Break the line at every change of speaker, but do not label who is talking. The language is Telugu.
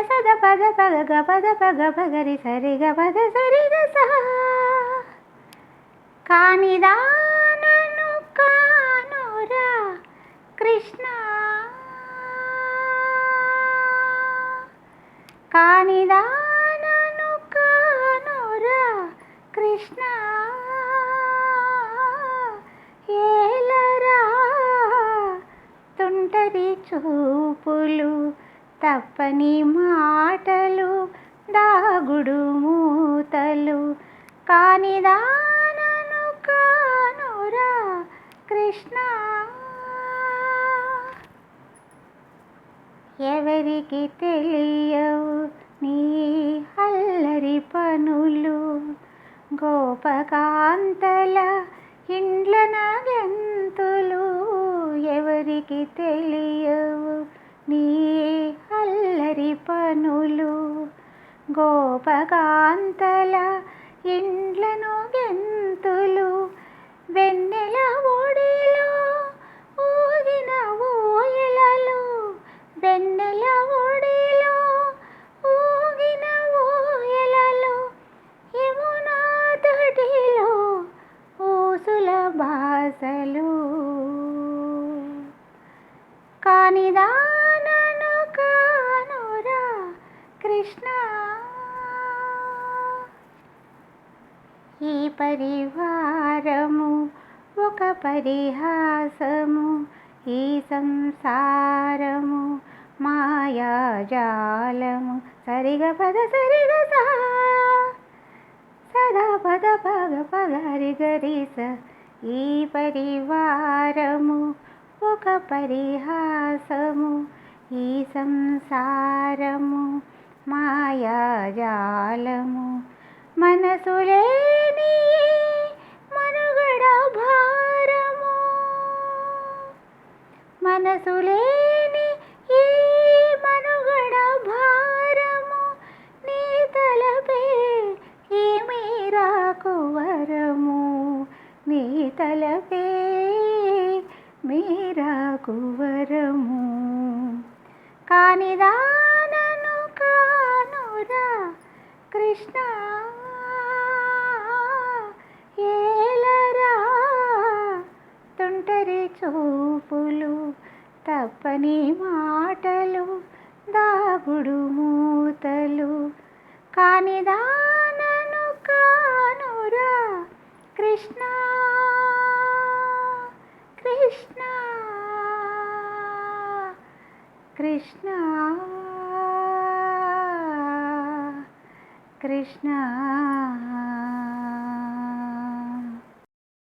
సద పద పగ గ పద పగ పగరి సరి గ పద సరి గ సా. కానిదానను కానురా కృష్ణ. కానిదానను కానురా కృష్ణ. ఏలరా తుంటరి చూపులు తప్పని మాటలు దాగుడు మూతలు. కానిదానను కానురా కృష్ణ. ఎవరికి తెలియవు నీ అల్లరి పనులు. గోపకాంతల ఇండ్ల గంతులు ఎవరికి తెలియవు నీ అల్లరి పనులు గోపకాంతల ఇండ్లను గెంతులు వెన్నెల ఒడిలో ఊగిన ఊయలలు వెన్నెల ఒడిలో ఊగిన ఊయలలు యమునా తటిలో ఊసుల బాసలు. కానిదాన ఈ పరివారము ఒక పరిహాసము ఈ సంసారము మాయాజాలము సరిగ పద సరిగ సదా పద పగ పగరి గరిస ఈ పరివారము ఒక పరిహాసము ఈ సంసారము మాయాజాలము మనసులేని మనుగడ భారము. మనసులేని ఈ మనుగడ భారము. నీ తలపే ఈ మీరాకు వరము. నీ తలపే మీరా కువరము కానిదానను కానురా కృష్ణ చూపులు తప్పని మాటలు దాగుడు మూతలు. కానిదానను కానురా కృష్ణ కృష్ణ కృష్ణ కృష్ణ.